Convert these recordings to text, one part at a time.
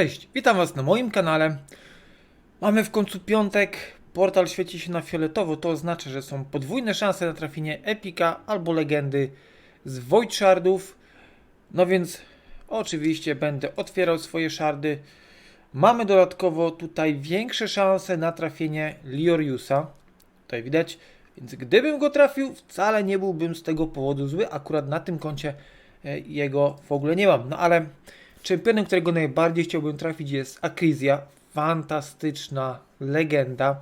Cześć, witam Was na moim kanale. Mamy w końcu piątek, portal świeci się na fioletowo, to oznacza, że są podwójne szanse na trafienie epika albo legendy z Void Shardów. No więc oczywiście będę otwierał swoje shardy. Mamy dodatkowo tutaj większe szanse na trafienie Lioriusa. Tutaj widać. Więc gdybym go trafił, wcale nie byłbym z tego powodu zły. Akurat na tym koncie e, jego w ogóle nie mam. No ale czempionem, którego najbardziej chciałbym trafić jest Akrizja. Fantastyczna legenda.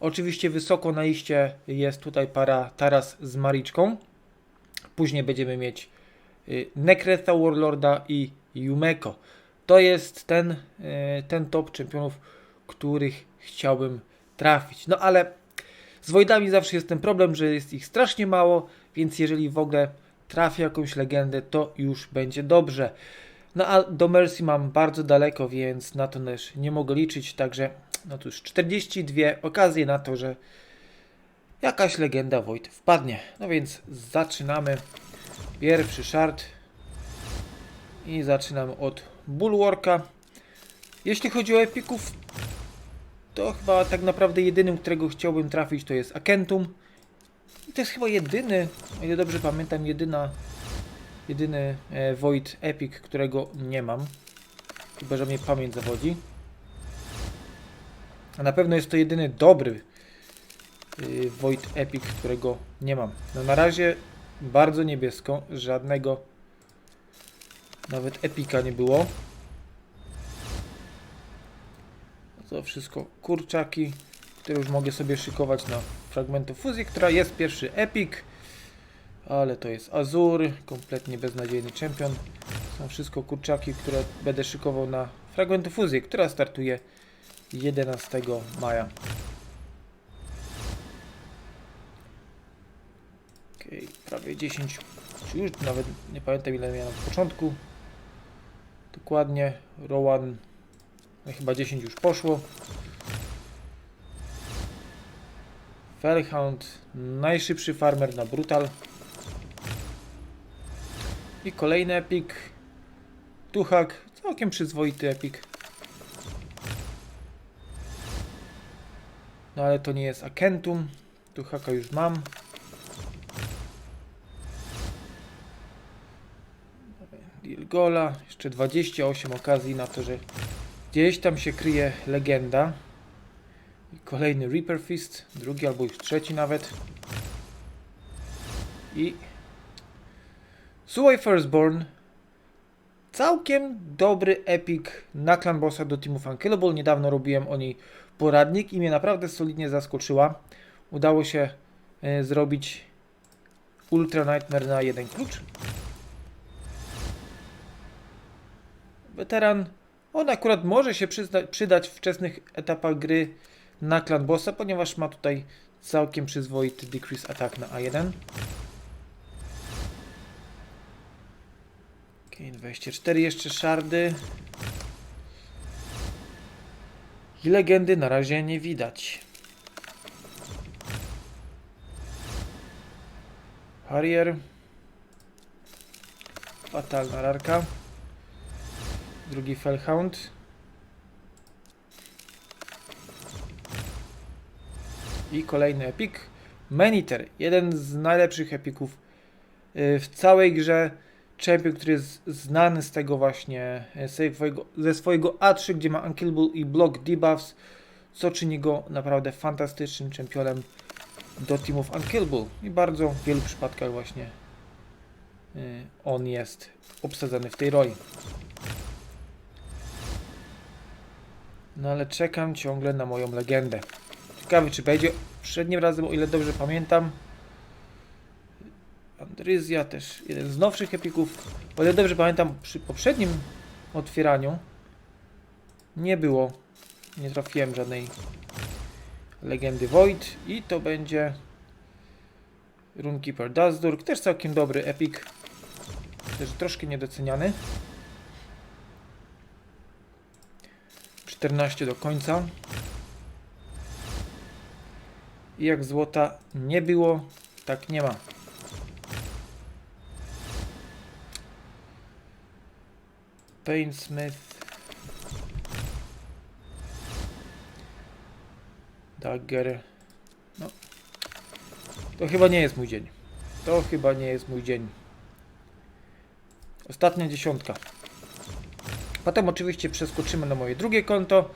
Oczywiście wysoko na liście jest tutaj para Taras z Mariczką. Później będziemy mieć y, Nekretha Warlorda i Yumeko. To jest ten, y, ten top czempionów, których chciałbym trafić. No ale z Voidami zawsze jest ten problem, że jest ich strasznie mało, więc jeżeli w ogóle trafię jakąś legendę, to już będzie dobrze. No a do Mercy mam bardzo daleko, więc na to też nie mogę liczyć, także no już 42 okazje na to, że jakaś legenda Void wpadnie. No więc zaczynamy. Pierwszy shard. I zaczynamy od Bulwarka. Jeśli chodzi o epików, to chyba tak naprawdę jedynym, którego chciałbym trafić, to jest Akentum. I to jest chyba jedyny, o ile dobrze pamiętam, jedyna, jedyny e, Void Epic, którego nie mam. Chyba, że mnie pamięć zawodzi. A na pewno jest to jedyny dobry y, Void Epic, którego nie mam. No na razie bardzo niebiesko, żadnego nawet epika nie było. To wszystko kurczaki, które już mogę sobie szykować na fragmentu fuzji, która jest pierwszy epik. Ale to jest Azur, kompletnie beznadziejny czempion. Są wszystko kurczaki, które będę szykował na fragmentu fuzji, która startuje 11 maja. Okej, prawie 10, czy już nawet nie pamiętam ile miałem na początku. Dokładnie, Rowan, no chyba 10 już poszło. Fellhound, najszybszy farmer na Brutal. I kolejny epik. Tuchak, całkiem przyzwoity epik. No ale to nie jest Akentum. Tuchaka już mam. Dilgola, jeszcze 28 okazji na to, że gdzieś tam się kryje legenda. I kolejny Reaper Fist, drugi albo już trzeci nawet. I Suway Firstborn. Całkiem dobry epic na clan bossa do Teamów Unkillable. Niedawno robiłem o niej poradnik i mnie naprawdę solidnie zaskoczyła. Udało się e, zrobić Ultra Nightmare na jeden klucz. Weteran. On akurat może się przydać w wczesnych etapach gry na clan bossa, ponieważ ma tutaj całkiem przyzwoity decrease attack na A1. Okej, 24 jeszcze szardy. I legendy na razie nie widać. Harrier. Fatalna rarka. Drugi Fellhound. I kolejny epik. Maniter. Jeden z najlepszych epików y, w całej grze. Champion, który jest znany z tego właśnie, e, ze swojego, ze swojego A3, gdzie ma Unkillable i block debuffs, co czyni go naprawdę fantastycznym czempionem do teamów Unkillable. I bardzo w wielu przypadkach właśnie y, on jest obsadzony w tej roli. No ale czekam ciągle na moją legendę. Ciekawy czy będzie. Poprzednim razem, o ile dobrze pamiętam, Andryzja też jeden z nowszych epików. O ile dobrze pamiętam, przy poprzednim otwieraniu nie było, nie trafiłem żadnej legendy Void i to będzie Runekeeper Dazdur, też całkiem dobry epik, też troszkę niedoceniany. 14 do końca. I jak złota nie było, tak nie ma. Painsmith. Dagger. No. To chyba nie jest mój dzień. To chyba nie jest mój dzień. Ostatnia dziesiątka. Potem oczywiście przeskoczymy na moje drugie konto.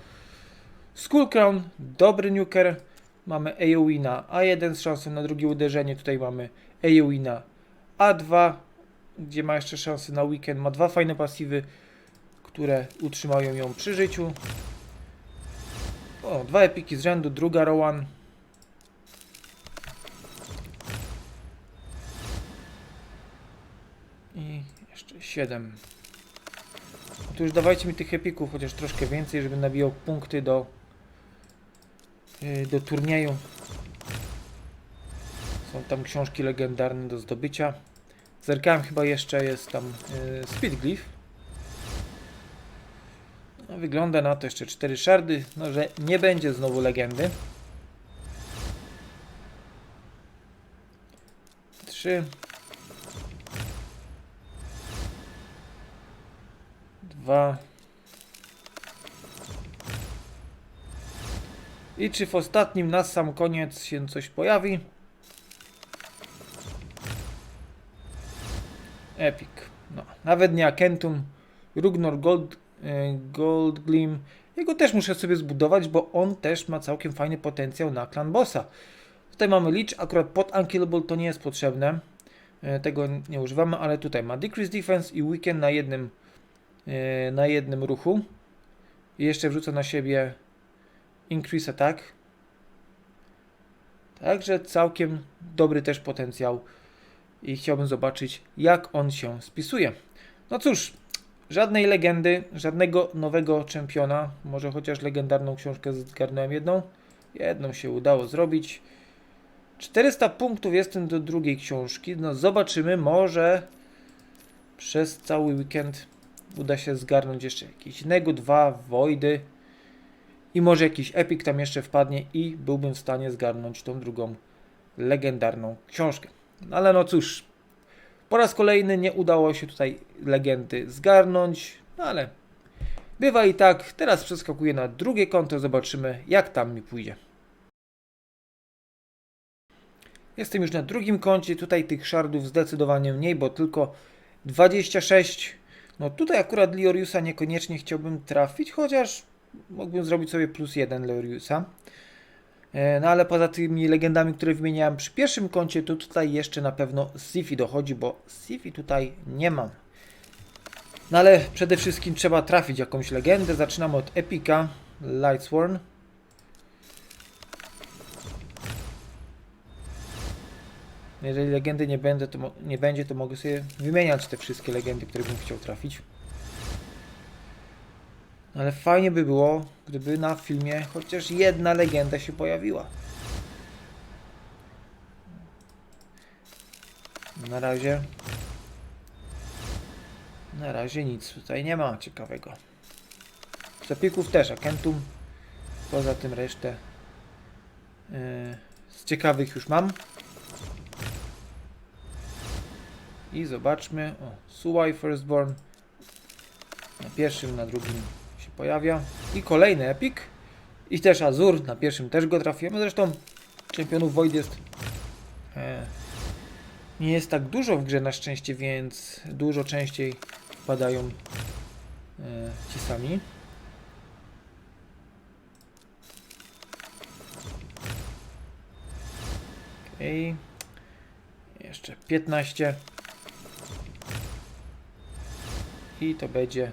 Skullcrown, dobry nuker. Mamy AoE na A1 z szansą na drugie uderzenie. Tutaj mamy AoE na A2, gdzie ma jeszcze szansę na weekend. Ma dwa fajne pasywy które utrzymają ją przy życiu. O, dwa epiki z rzędu, druga Rowan. I jeszcze 7. No to już dawajcie mi tych epików, chociaż troszkę więcej, żebym nabijał punkty do, yy, do turnieju. Są tam książki legendarne do zdobycia. Zerkałem chyba jeszcze jest tam yy, Speedglyph. No, wygląda na to jeszcze cztery szardy, no że nie będzie znowu legendy. Trzy. Dwa. I czy w ostatnim na sam koniec się coś pojawi? Epic. No, nawet nie Akentum. Rugnor Gold, Gold Gleam. Jego też muszę sobie zbudować, bo on też ma całkiem fajny potencjał na clan bossa. Tutaj mamy Leech, akurat pod Unkillable to nie jest potrzebne. E, Tego nie używamy, ale tutaj ma Decrease Defense i Weekend na jednym, e, na jednym ruchu. I jeszcze wrzucę na siebie Increase Attack. Także całkiem dobry też potencjał i chciałbym zobaczyć, jak on się spisuje. No cóż, żadnej legendy, żadnego nowego czempiona. Może chociaż legendarną książkę zgarnąłem jedną. Jedną się udało zrobić. 400 punktów jestem do drugiej książki. No zobaczymy, może przez cały weekend uda się zgarnąć jeszcze jakieś innego, dwa Voidy i może jakiś epic tam jeszcze wpadnie i byłbym w stanie zgarnąć tą drugą legendarną książkę. No ale no cóż, po raz kolejny nie udało się tutaj legendy zgarnąć, no ale bywa i tak. Teraz przeskakuję na drugie konto, zobaczymy jak tam mi pójdzie. Jestem już na drugim koncie, tutaj tych shardów zdecydowanie mniej, bo tylko 26. No tutaj akurat Lioriusa niekoniecznie chciałbym trafić, chociaż mógłbym zrobić sobie plus jeden Lioriusa. E, No ale poza tymi legendami, które wymieniałem przy pierwszym koncie, to tutaj jeszcze na pewno Sifi dochodzi, bo Sifi tutaj nie mam. No ale przede wszystkim trzeba trafić jakąś legendę. Zaczynamy od Epika, Lightsworn. Jeżeli legendy nie, będę, to nie będzie, to mogę sobie wymieniać te wszystkie legendy, które bym chciał trafić. Ale fajnie by było, gdyby na filmie chociaż jedna legenda się pojawiła. Na razie. Na razie nic tutaj nie ma ciekawego. Zapików też, Akentum. Poza tym resztę yy, z ciekawych już mam. I zobaczmy. O, Suwai Firstborn. Na pierwszym, na drugim pojawia. I kolejny epik. I też Azur. Na pierwszym też go trafiłem. Zresztą czempionów Void jest. E, nie jest tak dużo w grze na szczęście, więc dużo częściej wpadają e, ci sami. Okej. Jeszcze 15. I to będzie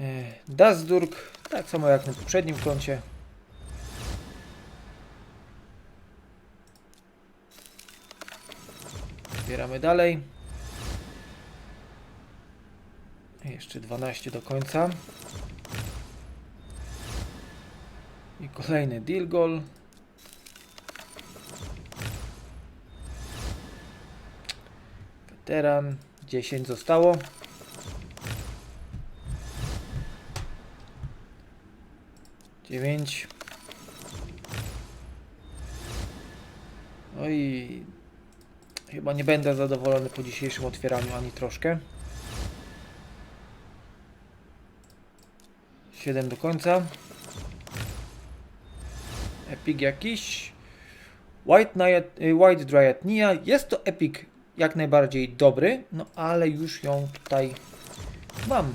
e, Dasdurg, tak samo jak na poprzednim koncie. Zbieramy dalej. Jeszcze 12 do końca. I kolejny deal goal. Weteran. 10 zostało. Dziewięć. Oj. Chyba nie będę zadowolony po dzisiejszym otwieraniu ani troszkę. 7 do końca. Epic jakiś. White, Naya- y, White Dryad Nia. Jest to epic jak najbardziej dobry, no ale już ją tutaj mam.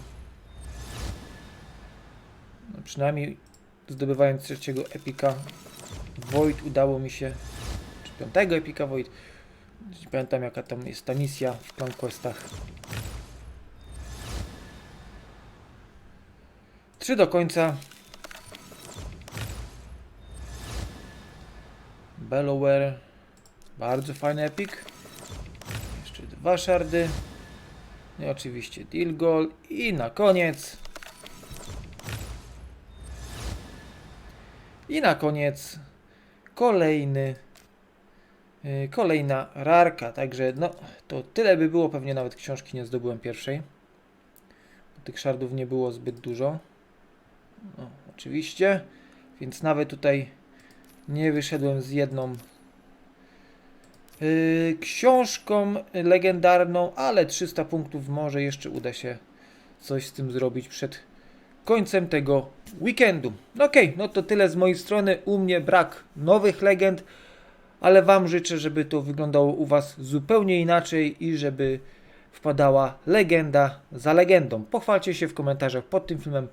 No, przynajmniej zdobywając trzeciego epika Void udało mi się, czy piątego epika Void, nie pamiętam jaka tam jest ta misja w Clan Questach. Trzy do końca. Bellower. Bardzo fajny epik. Jeszcze dwa shardy. I oczywiście Dilgol. I na koniec. I na koniec kolejny. yy, Kolejna rarka. Także no to tyle by było. Pewnie nawet książki nie zdobyłem pierwszej. Tych shardów nie było zbyt dużo. No, oczywiście. Więc nawet tutaj nie wyszedłem z jedną yy, książką legendarną, ale 300 punktów może jeszcze uda się coś z tym zrobić przed końcem tego weekendu. No Okej, no to tyle z mojej strony. U mnie brak nowych legend, ale Wam życzę, żeby to wyglądało u Was zupełnie inaczej i żeby wpadała legenda za legendą. Pochwalcie się w komentarzach pod tym filmem,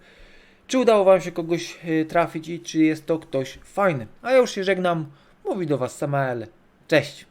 czy udało Wam się kogoś y, trafić i czy jest to ktoś fajny. A ja już się żegnam. Mówi do Was Samael. Cześć.